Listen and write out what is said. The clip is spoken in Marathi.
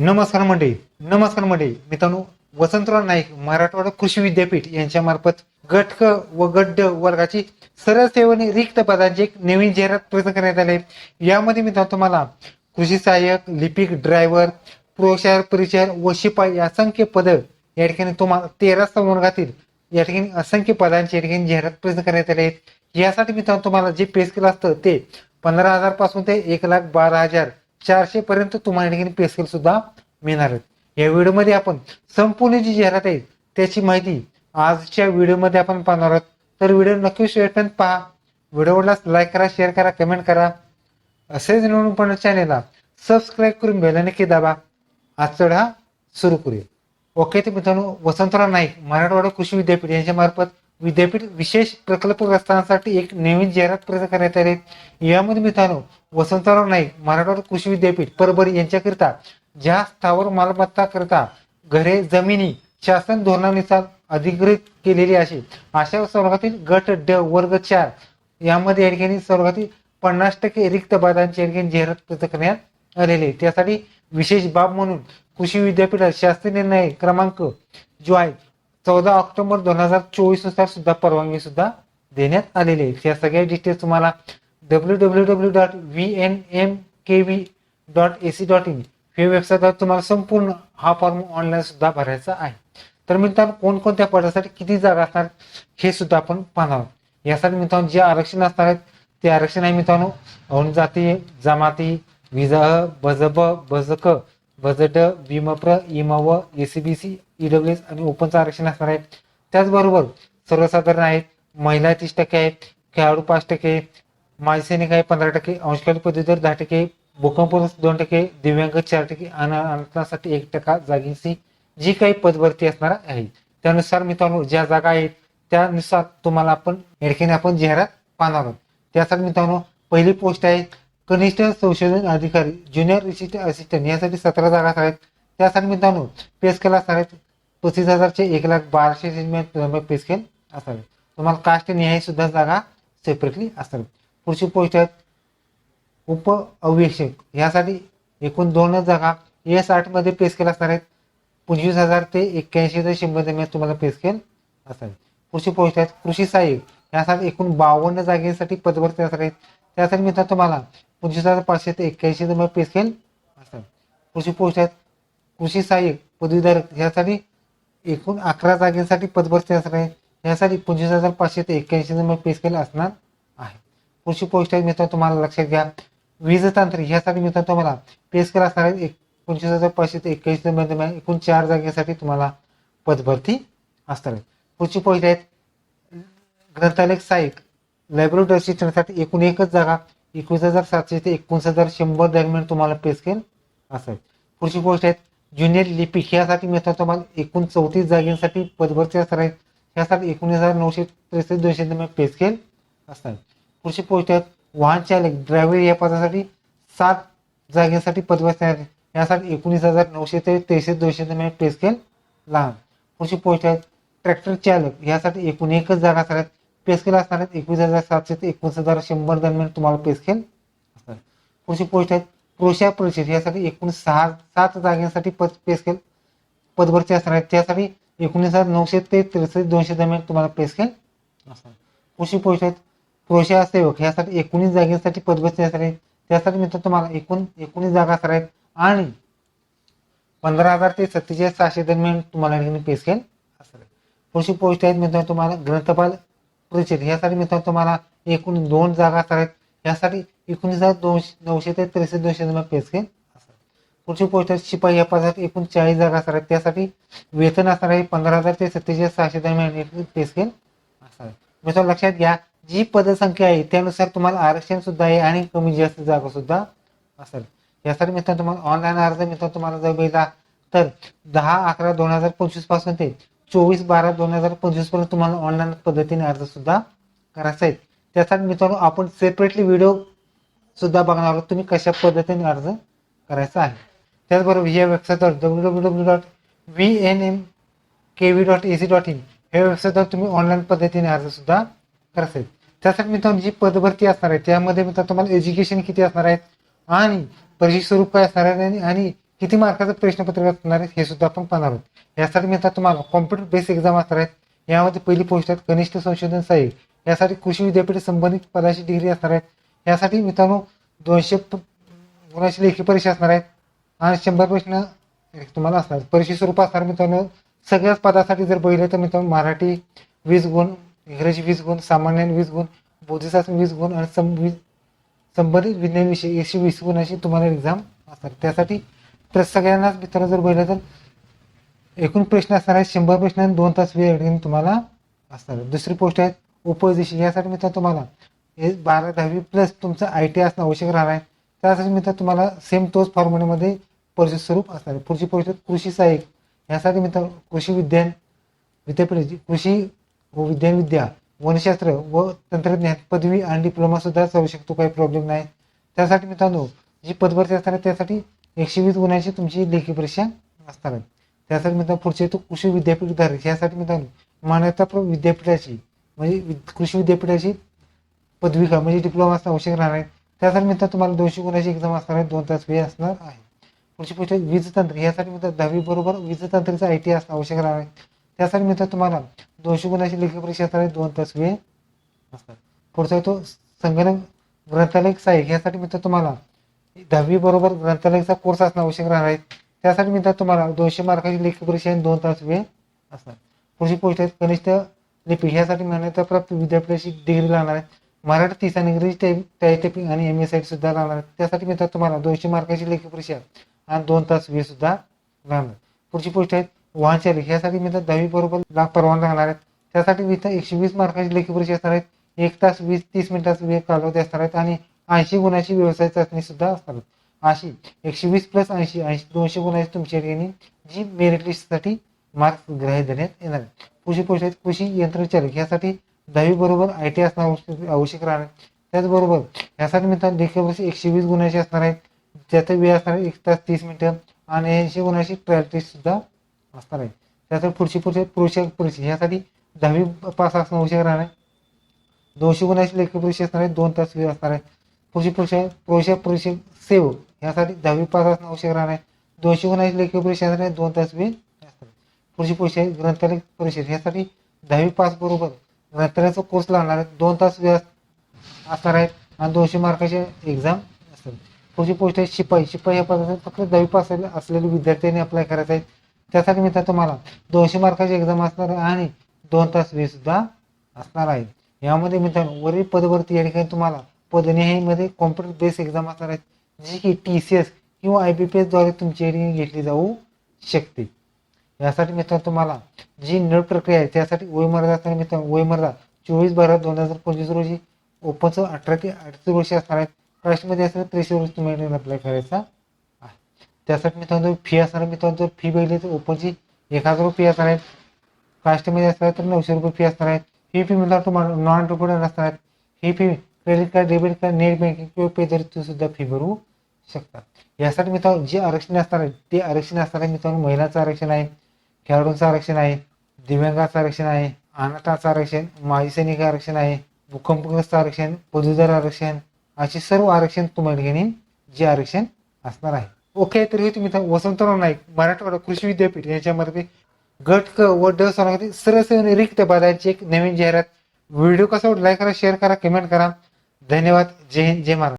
नमस्कार मंडळी नमस्कार मंडळी. मित्रांनो वसंतराव नाईक मराठवाडा कृषी विद्यापीठ यांच्या मार्फत व गड्ड वर्गाची सरळ सेवेने रिक्त पदांची एक नवीन जाहिरात प्रयत्न करण्यात आले यामध्ये मित्रांनो तुम्हाला कृषी सहाय्यक लिपिक ड्रायव्हर प्रोचार परिचार व शिपाई असंख्य पद या ठिकाणी तुम्हाला तेरा संवर्गातील या ठिकाणी असंख्य पदांची या ठिकाणी जाहिरात प्रयत्न करण्यात आले यासाठी मित्रांनो तुम्हाला जे पे स्केल असतं ते पंधरा हजारपासून ते एक लाख बारा हजार चारशे पर्यंत तुम्हाला या ठिकाणी पे स्केल सुद्धा मिळणार आहेत. या व्हिडिओमध्ये आपण संपूर्ण जी जाहिरात आहे त्याची माहिती आजच्या व्हिडिओमध्ये आपण पाहणार आहोत. तर व्हिडिओ नक्की शेवटपर्यंत पहा. व्हिडिओला लाईक करा शेअर करा कमेंट करा. असेच निवडून पण चॅनेलला सबस्क्राईब करून बेल नक्की दाबा. आजचा हा सुरू करूया. ओके ते मित्रांनो वसंतराव नाईक मराठवाडा कृषी विद्यापीठ यांच्या मार्फत विद्यापीठ विशेष प्रकल्पग्रस्तांसाठी एक नवीन जाहिरात प्रसिद्ध करण्यात आली. यामध्ये मित्रांनो वसंतराव नाईक मराठवाडा कृषी विद्यापीठ परभणी यांच्याकरिता ज्या स्थावर मालमत्ता करता घरे जमिनी शासन धोरणानुसार अधिकृत केलेली अशी अशा स्वर्गातील गट ड वर्ग चार यामध्ये या ठिकाणी स्वरूपातील पन्नास टक्के रिक्त बाधांची या ठिकाणी जाहिरात प्रसिद्ध करण्यात आलेली आहे. त्यासाठी विशेष बाब म्हणून कृषी विद्यापीठात शास्त्रीय निर्णय क्रमांक जो आहे चौदा ऑक्टोबर दोन हजार चोवीसनुसार सुद्धा परवानगी सुद्धा देण्यात आलेली आहे. या सगळ्या डिटेल्स तुम्हाला W W W dot V N M K V dot A C dot in हे वेबसाईटवर तुम्हाला संपूर्ण हा फॉर्म ऑनलाईन सुद्धा भरायचा आहे. तर मित्रांनो कोणकोणत्या पदासाठी किती जागा असणार हे सुद्धा आपण पाहणार यासाठी मित्रांनो जे आरक्षण असणार आहेत ते आरक्षण आहे मित्रांनो अवण जाती जमाती विजाह बजब बजक बजड विमप्र इमव एसीबीसी ईडब्ल्यू एस आणि ओपनचं आरक्षण असणार आहे. त्याचबरोबर सर्वसाधारण आहेत महिला तीस टक्के आहेत खेळाडू पाच टक्के माजी सैनिक आहे पंधरा टक्के अंशकाली पदवीधर दहा टक्के भूकंप दोन टक्के दिव्यांग चार टक्के अनाथांसाठी एक टक्का जागेची जी काही पदभरती असणार आहे. त्यानुसार मित्रांनो ज्या जागा आहेत त्यानुसार तुम्हाला आपण एडकेने आपण जाहिरात पाहणार आहोत. त्यासाठी मित्रांनो पहिली पोस्ट आहे कनिष्ठ संशोधन अधिकारी ज्युनियर रिसिस्ट असिस्टंट यासाठी सतरा जागा आहेत. त्यासाठी मित्रांनो पे स्केल असणार आहेत पस्तीस हजारचे एक लाख बाराशे पे स्केल असावे. तुम्हाला कास्ट न्याय सुद्धा जागा सेपरेटली असावी. पुढची पोस्ट आहेत उप अवेक्षक यासाठी एकूण दोनच जागा एस आठमध्ये पे स्केल असणार आहेत. पंचवीस हजार ते एक्क्याऐंशी ते शंभर दरम्यान तुम्हाला पे स्केल असावे. पुढची पोस्ट आहेत कृषी सहाय्यक. यासाठी एकूण बावन्न जागेसाठी पदभरती असणार आहेत. त्यासाठी मित्रांनो तुम्हाला पंचवीस हजार पाचशे ते एक्क्याऐंशी दरम्यान पे स्केल असावे. पुढची पोस्ट आहेत कृषी सहाय्यक पदवीधारक. यासाठी एकूण अकरा जागेसाठी पदभरती असणार आहे. यासाठी पंचवीस हजार पाचशे ते एक्क्याऐंशी नंबर पे स्केल असणार आहे. पुढची पोस्ट आहे मित्रांनो तुम्हाला लक्षात घ्या. वीज तांत्रिक यासाठी मित्रांनो तुम्हाला पे स्केल असणार आहे. एक पंचवीस हजार पाचशे ते एक्क्याऐंशी नंबर एकूण चार जागेसाठी तुम्हाला पदभरती असणार आहे. पुढची पोस्ट आहेत. ग्रंथालय सहाय्यक लायब्ररी शिक्षणासाठी एकूण एकच जागा. एकवीस हजार सातशे ते एकोणीस हजार शंभर दरम्यान तुम्हाला पे स्केल असेल पुढची पोस्ट आहेत. ज्युनियर लिपिक यासाठी मिळतो तुम्हाला एकूण चौतीस जागेसाठी पदभरती असणार आहेत यासाठी एकोणीस हजार नऊशे त्रेसष्ट दोनशे दरम्यान पे स्केल असणार. पुढची पोस्ट आहेत वाहन चालक ड्रायव्हर या पदासाठी सात जागेसाठी पदभरती असणार यासाठी एकोणीस हजार नऊशे ते त्रेसष्ट दोनशे दरम्यान पे स्केल लहान. पुढची पोस्ट आहेत ट्रॅक्टर चालक यासाठी एकूण एकच जागा असणार आहेत पे स्केल असणार आहेत एकवीस हजार सातशे ते एकोणीस हजार शंभर दरम्यान तुम्हाला पे स्केल असणार. पुढची पोस्ट आहेत प्रोशा परिषद यासाठी एकूण सहा सात जागांसाठी पद पे स्केल पदभरती असणार आहेत त्यासाठी एकोणीस हजार नऊशे ते त्रेसष्ट दोनशे दरम्यान तुम्हाला पे स्केल असणार पुढची पोस्ट आहेत. प्रोशा सेवक. यासाठी एकोणीस जागेसाठी पदभरती असणार आहे त्यासाठी मित्रांनो तुम्हाला एकूण एकोणीस जागा असणार आहेत. आणि पंधरा हजार ते सत्तेचाळीस सहाशे दरम्यान तुम्हाला या ठिकाणी पे स्केल असणार आहे पुढची पोस्ट आहेत. मित्रांनो तुम्हाला ग्रंथपाल परिषद. यासाठी मित्रांनो तुम्हाला एकूण दोन जागा असणार आहेत. यासाठी एकोणीस हजार दोनशे नऊशे ते त्रेसष्ट दोनशे दरम्यान पे स्केल असणार पुढची पोस्ट आहे शिपाई या पदासाठी एकूण चाळीस जागा असणार आहेत. त्यासाठी वेतन असणार आहे पंधरा हजार ते सत्तेचाळीस सहाशे दरम्यान पे स्केल असणार आहे. मित्रांनो लक्षात घ्या जी पदसंख्या आहे त्यानुसार तुम्हाला आरक्षण सुद्धा आहे आणि कमी जास्त जागा सुद्धा असेल यासाठी मित्रांनो तुम्हाला ऑनलाईन अर्ज मित्रांनो तुम्हाला जर बघितला तर दहा अकरा दोन हजार पंचवीसपासून ते चोवीस बारा दोन हजार पंचवीसपर्यंत तुम्हाला ऑनलाईन पद्धतीने अर्ज सुद्धा करायचा आहे. त्यासाठी मित्रांनो आपण सेपरेटली व्हिडिओ सुद्धा बघणार आहोत तुम्ही कशा पद्धतीने अर्ज करायचा आहे. त्याचबरोबर या वेबसाईटवर W W W dot V N M K V dot A C dot in ह्या वेबसाईटवर तुम्ही ऑनलाईन पद्धतीने अर्ज सुद्धा करायचा त्यासाठी मित्रांनो जी पदभरती असणार आहे त्यामध्ये मित्रांनो तुम्हाला एज्युकेशन किती असणार आहेत आणि परीक्षा स्वरूप काय असणार आहे आणि- आणि किती मार्काचं प्रश्नपत्र असणार आहे हे सुद्धा आपण पाहणार आहोत. यासाठी मित्रांनो तुम्हाला कॉम्प्युटर बेस एक्झाम असणार आहेत. यामध्ये पहिली पोस्ट आहेत कनिष्ठ संशोधन सहाय्यक. यासाठी कृषी विद्यापीठ संबंधित पदाची डिग्री असणार आहे. यासाठी मित्रांनो दोनशे गुणांची लेखी परीक्षा असणार आहेत आणि शंभर प्रश्न तुम्हाला असणार. परीक्षे स्वरूप असणार मित्रांनो सगळ्याच पदासाठी जर बघितलं तर मित्रांनो मराठी वीस गुण इंग्रजी वीस गुण सामान्य वीस गुण बोधिशास्त्र वीस गुण आणि सं संबंधित विज्ञान विषय एकशे वीस गुणाची तुम्हाला एक्झाम असणार. त्यासाठी तर सगळ्यांनाच मित्रांनो जर बघितलं तर एकूण प्रश्न असणार आहेत शंभर प्रश्न आणि दोन तास वेळ तुम्हाला असणार. दुसरी पोस्ट आहे उपदेशी यासाठी मित्रांनो तुम्हाला हे बारा दहावी प्लस तुमचं आय टी असणं आवश्यक राहणार आहे. त्यासाठी मित्र तुम्हाला सेम तोच फॉर्म्युल्यामध्ये परिषद स्वरूप असणार आहे. पुढची परिषद कृषी सहाय्यक. यासाठी मित्र कृषी विज्ञान विद्यापीठाची कृषी व विज्ञान विद्या वनशास्त्र व तंत्रज्ञान पदवी आणि डिप्लोमा सुद्धा चालू शकतो. काही प्रॉब्लेम नाही. त्यासाठी मित्रांनो जी पदभरती असणार आहे त्यासाठी एकशे वीस गुणांची तुमची लेखी परीक्षा असणार आहे. त्यासाठी मित्रांनो पुढचे तो कृषी विद्यापीठ धारक यासाठी मित्रांनो मान्यता विद्यापीठाची म्हणजे कृषी विद्यापीठाची पदविका म्हणजे डिप्लोमा असणं आवश्यक राहणार आहे त्यासाठी मित्रांनो तुम्हाला दोनशे गुणाची एक्झाम असणार आहे दोन तास वेळ असणार. आहे. पुढची गोष्ट वीज तंत्र यासाठी मित्र दहावी बरोबर वीज तंत्राचा आय टी असणं आवश्यक राहणार आहे. त्यासाठी मित्र तुम्हाला दोनशे गुणाची लेखी परीक्षा असणार आहे दोन तास वेळ असणार. पुढचा आहे तो संगणक ग्रंथालय सहाय्यक. यासाठी मित्र तुम्हाला दहावी बरोबर ग्रंथालयाचा कोर्स असणं आवश्यक राहणार आहे. त्यासाठी मित्र तुम्हाला दोनशे मार्काची लेखी परीक्षा दोन तास वेळ असणार. पुढची पोस्ट आहे कनिष्ठ लिपी. ह्यासाठी मान्यता प्राप्त विद्यापीठाची डिग्री लागणार आहे. मराठी तीस आणि इंग्रजी टाईप टायपिंग आणि एम एस सुद्धा लागणार आहे त्यासाठी मित्र तुम्हाला दोनशे मार्काची लेखी परीक्षा आणि दोन तास वेळ सुद्धा लागणार. पुढची पोस्ट आहे वाहन चालक ह्यासाठी मित्र दहावी बरोबर लाख परवाना लागणार आहेत. त्यासाठी मित्र एकशे वीस मार्काची लेखी परीक्षा असणार आहेत. एक तास वीस तीस मिनिटाचा वेळ कालावधी असणार आहेत आणि ऐंशी गुणाची व्यवसाय चाचणी सुद्धा असणार आहेत. अशी एकशे वीस प्लस ऐंशी ऐंशी दोनशे गुणाची तुमच्या ठिकाणी जी मेरिट लिस्टसाठी मार्क्स ग्राह्य देण्यात येणार आहे पुढची पोस्ट आहेत कृषी यंत्रचालक. यासाठी दहावी बरोबर आय टी असणं आवश्यक आवश्यक राहणार. आहे त्याचबरोबर यासाठी मित्रांनो लेखी वर्षी एकशे वीस गुणाची असणार आहे. त्याचा वेळ असणार आहे एक तास तीस मिनिटं आणि ऐंशी गुणाची ट्रायल टेस्ट सुद्धा असणार आहे. त्याचं पुढची पुढची पुरुष परीक्षा यासाठी दहावी पास असणं आवश्यक राहणार आहे. दोनशे गुणाची लेखी परीक्षा असणार आहे. दोन तास वेळ असणार आहे. पुढची परीक्षा पुरुष परीक्षा सेव यासाठी दहावी पास असणं आवश्यक राहणार आहे. दोनशे गुणाची लेखी परीक्षा असणार आहे. दोन तास वेळ असणार आहे. पुढची परीक्षा ग्रंथालय परिषद यासाठी दहावी पास बरोबर ग्रंथालयाचा कोर्स लागणार आहे. दोन तास वेळ असणार आहेत आणि दोनशे मार्काचे एक्झाम असतात पुढची पोस्ट आहे शिपाई. शिपाई या पदासाठी फक्त दहावी पास असलेले विद्यार्थ्यांनी अप्लाय करायचं आहे. त्यासाठी मित्र तुम्हाला दोनशे मार्काची एक्झाम असणार आहे आणि दोन तास वेळ सुद्धा असणार आहे. यामध्ये मित्रांनो वरील पदवरती या ठिकाणी तुम्हाला पदनिहाईमध्ये कॉम्प्युटर बेस एक्झाम असणार आहेत जी की टी सी एस किंवा आय बी पी एसद्वारे तुमची या ठिकाणी घेतली जाऊ शकते. यासाठी मित्रांनो तुम्हाला जी निवड प्रक्रिया आहे त्यासाठी वयमर्यादा असणार मित्रांनो वयमर्यादा चोवीस बारा दोन हजार पंचवीस रोजी ओपनचं अठरा ते अडतीस वर्षी असणार आहेत. प्राईसमध्ये असणार त्रेसष्ट वर्ष तुम्ही अप्लाय करायचा आहे. त्यासाठी मित्रांनो फी असणार मित्रांनो जर फी बघितली तर ओपनची एक हजार रुपये असणार आहेत. कास्टमध्ये असणार तर नऊशे रुपये फी असणार आहेत. ही फी मित्रांनो तुम्हाला नॉन रिपोर्टर असणार आहेत. ही fee credit card debit card net banking किंवा पे तरी सुद्धा फी भरू शकता. यासाठी मित्रांनो जे आरक्षण असणार आहे ते आरक्षण असणार आहे. मित्रांनो महिलाचं आरक्षण आहे. खेळाडूंचं आरक्षण आहे दिव्यांगाचं आरक्षण आहे अनाथाचं आरक्षण माजी सैनिक आरक्षण आहे भूकंपग्रस्त आरक्षण पदवीधर आरक्षण असे सर्व आरक्षण तुम्हाला ठिकाणी जे आरक्षण असणार आहे. ओके तर हे तुम्ही वसंतराव नाईक मराठवाडा कृषी विद्यापीठ यांच्यामध्ये गट क व ड सर्व सेवन रिक्त पदांची एक नवीन जाहिरात. व्हिडिओ कसा लाईक करा शेअर करा कमेंट करा. धन्यवाद. जय हिंद जय महाराज